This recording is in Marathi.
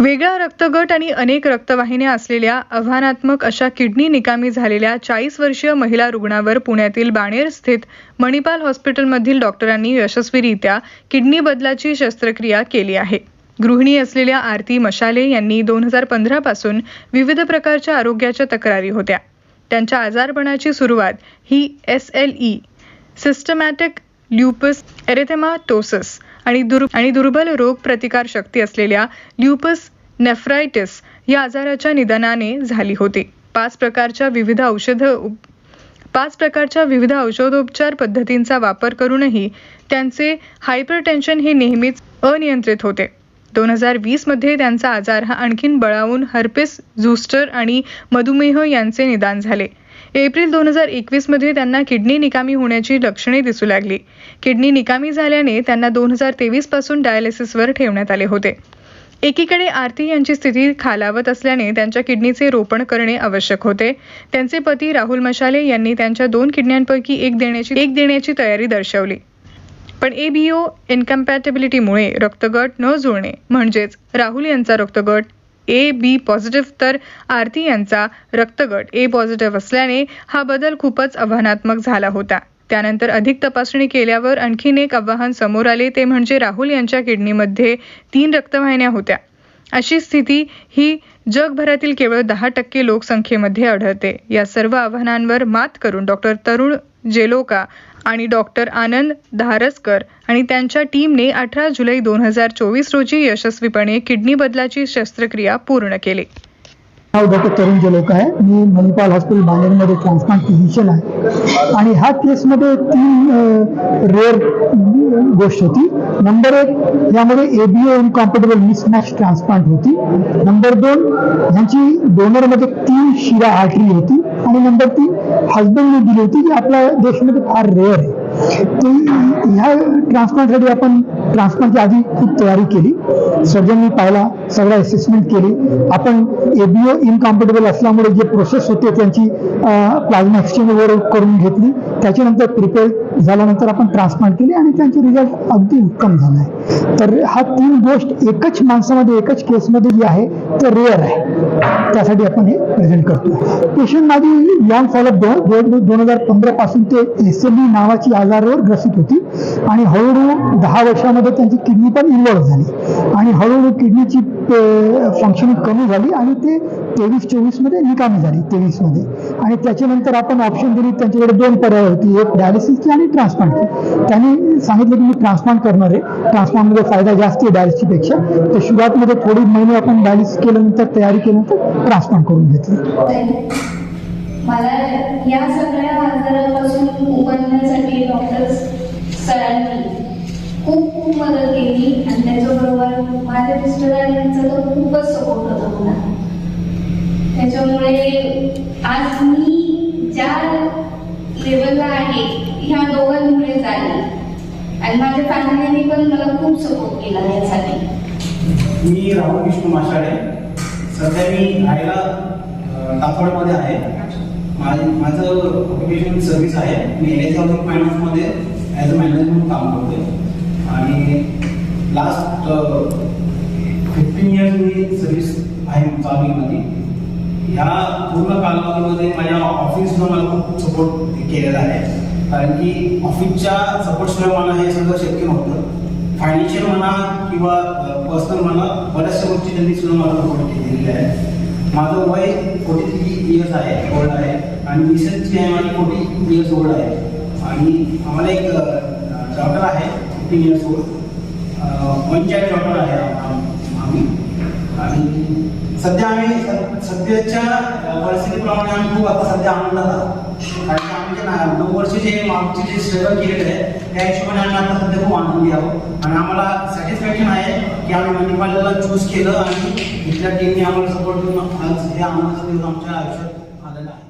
वेगळा रक्तगट आणि अनेक रक्तवाहिन्या असलेल्या आव्हानात्मक अशा किडनी निकामी झालेल्या चाळीस वर्षीय महिला रुग्णावर पुण्यातील बाणेर स्थित मणिपाल हॉस्पिटलमधील डॉक्टरांनी यशस्वीरित्या किडनी बदलाची शस्त्रक्रिया केली आहे. गृहिणी असलेल्या आरती मशाले यांनी दोन हजार पंधरा पासून विविध प्रकारच्या आरोग्याच्या तक्रारी होत्या. त्यांच्या आजारपणाची सुरुवात ही S L E systematic lupus erythematosus आणि दुर् आणि दुर्बल रोग प्रतिकार शक्ती असलेल्या ल्युपस नेफ्रायटिस या आजाराच्या निदानाने झाली होती. पाच प्रकारच्या विविध औषध पाच प्रकारच्या विविध औषधोपचार पद्धतींचा वापर करूनही त्यांचे हायपरटेन्शन हे नेहमीच अनियंत्रित होते. दोन हजार वीसमध्ये त्यांचा आजार हा आणखीन बळावून हर्पेस झुस्टर आणि मधुमेह यांचे निदान झाले. एप्रिल दोन हजार एकवीसमध्ये त्यांना किडनी निकामी होण्याची लक्षणे दिसू लागली. किडनी निकामी झाल्याने त्यांना दोन हजार तेवीसपासून डायलिसिसवर ठेवण्यात आले होते. एकीकडे आरती यांची स्थिती खालावत असल्याने त्यांच्या किडनीचे रोपण करणे आवश्यक होते. त्यांचे पती राहुल मशाले यांनी त्यांच्या दोन किडण्यांपैकी एक देण्याची एक देण्याची तयारी दर्शवली. पण एबीओ इनकम्पॅटेबिलिटीमुळे रक्तगट न जुळणे म्हणजेच राहुल यांचा रक्तगट ए बी पॉझिटिव्ह तर आरती यांचा रक्तगट ए पॉझिटिव्ह असल्याने हा बदल खूपच आव्हानात्मक झाला होता. त्यानंतर अधिक तपासणी केल्यावर आणखीन एक आव्हान समोर आले ते म्हणजे राहुल यांच्या किडनीमध्ये तीन रक्तवाहिन्या होत्या. अशी स्थिती ही जगभरातील केवळ दहा टक्के लोकसंख्येमध्ये आढळते. या सर्व आव्हानांवर मात करून डॉक्टर तरुण जेलोका आणि डॉक्टर आनंद धारसकर आणि त्यांच्या टीमने अठरा जुलै दोन हजार चोवीस रोजी यशस्वीपणे किडनी बदलाची शस्त्रक्रिया पूर्ण केली. नाव डॉक्टर तरुण जलोक आहे. मी मणिपाल हॉस्पिटल बांदेरमध्ये ट्रान्सप्लांट फिजिशियन आहे. आणि ह्या केसमध्ये तीन रेअर गोष्ट होती. नंबर एक यामध्ये एबीओ इनकॉम्पेटेबल मिसमॅच ट्रान्सप्लांट होती. नंबर दोन ह्यांची डोनरमध्ये तीन शिरा आठली होती. आणि नंबर तीन हजबंडने दिली होती जी आपल्या देशामध्ये फार रेअर आहे. ह्या ट्रान्सप्लांटसाठी आपण ट्रान्सप्लांटची आधी खूप तयारी केली. सर्जननी पाहिला सगळं असेसमेंट केली. आपण एबीओ इनकम्फर्टेबल असल्यामुळे जे प्रोसेस होते त्यांची प्लाझ्मा एक्सचेंज वगैरे करून घेतली. त्याच्यानंतर प्रिपेअर झाल्यानंतर आपण ट्रान्सप्लांट केली आणि त्यांचे रिझल्ट अगदी उत्तम झाला. आहे तर हा तीन गोष्ट एकच माणसामध्ये एकच केसमध्ये जी आहे ते रेअर आहे. त्यासाठी आपण हे प्रेझेंट करतो पेशंट माझी लॉंग फॉलअप दोन दोन हजार पंधरा पासून ते एस एम ई नावाची आजारावर ग्रसित होती. आणि हळूहळू दहा वर्षामध्ये त्यांची किडनी पण इन्व्हॉल्व झाली. आणि हळूहळू किडनीची ते फंक्शनिंग कमी झाली आणि ते तेवीस चोवीसमध्ये निकामी झाली तेवीसमध्ये आणि त्याच्यानंतर आपण ऑप्शन दिली त्यांच्याकडे दोन पर्याय होती. एक डायलिसिसची आणि ट्रान्सप्लांटची त्यांनी सांगितलं की मी ट्रान्सप्लांट करणार आहे. ट्रान्सप्लांटमध्ये फायदा जास्त आहे डायलिसिसची तर सुरुवातमध्ये थोडी महिने आपण डायलिसिस केल्यानंतर तयारी केल्यानंतर ट्रान्सप्लांट करून घेतली. मला या सगळ्या आजारापासून सरांनी खूप खूप मदत केली आणि त्याच्याबरोबर माझ्या मिस्टरांचा तर खूपच सपोर्ट होता. त्याच्यामुळे आज मी ज्या लेवलला आहे ह्या दोघांमुळे झाली. आणि माझ्या फॅमिलीने पण मला खूप सपोर्ट केला यासाठी मी राहुल विष्णू माशाडे. सध्या मी राहायला अ, आहे. माझं ऑक्युपेशन सर्व्हिस आहे. मी एल एस हाऊसिंग फायनान्समध्ये ॲज अ मॅनेजर म्हणून काम करतोय. आणि लास्ट फिफ्टीन इयर्स मी सर्व्हिस आहे चालूमध्ये ह्या पूर्ण कालावधीमध्ये माझ्या ऑफिसनं मला खूप सपोर्ट केलेला आहे. कारण की ऑफिसच्या सपोर्टशिवाय मला हे सगळं शक्य नव्हतं. फायनान्शियल म्हणा किंवा पर्सनल म्हणा बऱ्याचशा गोष्टी त्यांनी सुद्धा मला सपोर्ट केलेली आहे. माझं वय फोर्टी थ्री इयर्स आहे ओल्ड आहे. आणि मिसेस आहे माझी फोर्टी इयर्स ओल्ड आहे. आणि आम्हाला एक डॉक्टर आहे fifteen years old panchayat doctor आहे आम्ही. आणि सध्या आम्ही सध्याच्या परिस्थितीप्रमाणे आम्ही खूप आता सध्या आनंदात आहोत. कारण की आम्ही ना- नऊ वर्ष जे आमचे जे सेवा केलेलं आहे त्या हिशोबाने आम्ही आता सध्या खूप आनंदी आहोत. आणि आम्हाला सॅटिस्फॅक्शन आहे की आम्ही मणिपालला चूज केलं आणि इथल्या टीमने आम्हाला सपोर्ट करून आज हे आनंदाचा दिवस आमच्या आयुष्यात आलेला आहे.